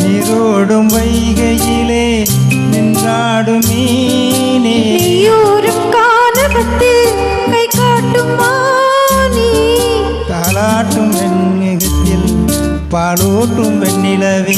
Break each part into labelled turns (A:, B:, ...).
A: நீரோடும் வைகையிலே நின்றாடும். நீ பாலோட்டும் வெண்ணிலவே.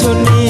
B: চলে